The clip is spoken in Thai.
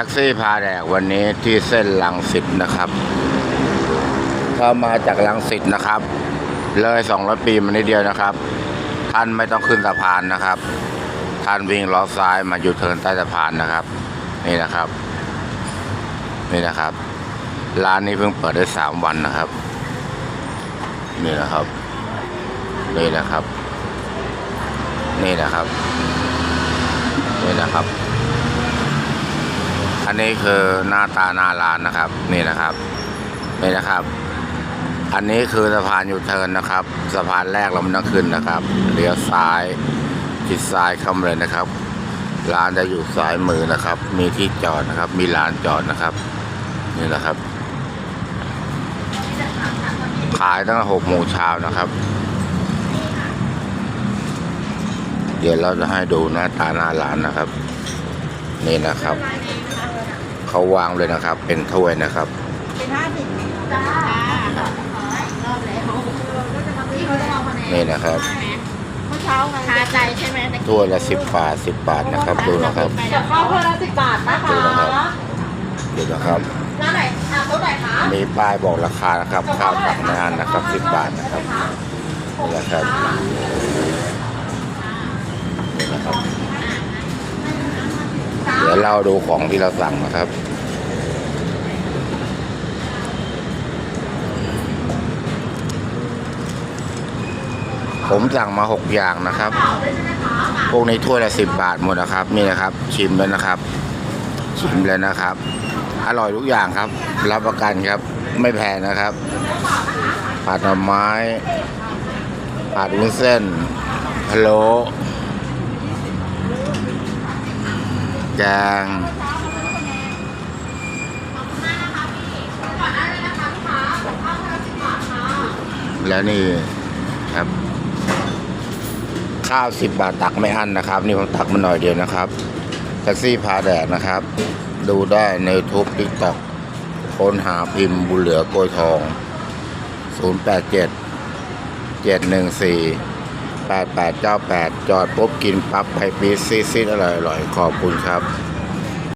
ท็กซี่พาแดกวันนี้ที่เส้นลังสิตนะครับถ้ามาจากลังสิตนะครับ เลยสองร้อยปีมานิดเดียวนะครับ ท่านไม่ต้องขึ้นสะพานนะครับ ท่านวิ่งล้อซ้ายมาอยู่เทินใต้สะพานนะครับ นี่นะครับ นี่นะครับ ร้านนี้เพิ่งเปิดได้สามวันนะครับ นี่นะครับ นี่นะครับ นี่นะครับ นี่นะครับ อันนี้คือหน้าตาหน้าร้านนะครับ นี่นะครับนี่นะครับ อันนี้คือสะพานยูเทิร์นนะครับ สะพานแรกเราไม่ต้องขึ้นนะครับเลี้ยวซ้ายชิดซ้ายเข้ามาเลยนะครับ ร้านจะอยู่ซ้ายมือนะครับ มีที่จอดนะครับ มีลานจอดนะครับ นี่นะครับ ขายตั้งแต่หกโมงเช้านะครับ เดี๋ยวเราจะให้ดูหน้าตาหน้าร้านนะครับ นี่นะครับ เขาวางเลยนะครับ เป็นถ้วยนะครับ เป็นห้าสิบจ้ารอบแล้วนี่เขาจะเอาคะแนนนี่นะครับเมื่อเช้าไงคาใจใช่ไหมถ้วยละสิบบาทสิบบาทนะครับ ดูนะครับกับข้าวเพื่อละสิบบาทนะคะดูนะครับดูนะครับร้านไหนอะโต๊ะไหนคะมีป้ายบอกราคานะครับข้าวตักงานนะครับสิบบาทนะครับนี่นะครับนี่นะครับ เดี๋ยวเราดูของที่เราสั่งนะครับผมสั่งมาหกอย่างนะครับ พวกในถ้วยละสิบบาทหมดนะครับ นี่นะครับ ชิมแล้วนะครับ ชิมเลยนะครับ อร่อยทุกอย่างครับ รับประกันครับ ไม่แพงนะครับผัดหน่อไม้ผัดวุ้นเส้นพะโล้ แกงแล้วนี่ครับข้าวสิบบาทตักไม่อั้นนะครับ นี่ผมตักมาหน่อยเดียวนะครับแท็กซี่พาแดดนะครับ ดูได้ในทุกทิกตอกค้นหาพิมพ์บุญเหลือโกยทอง 087 714 8898 จอดปุ๊บกินปั๊บไข่ปีซีซีอร่อยๆ ขอบคุณครับ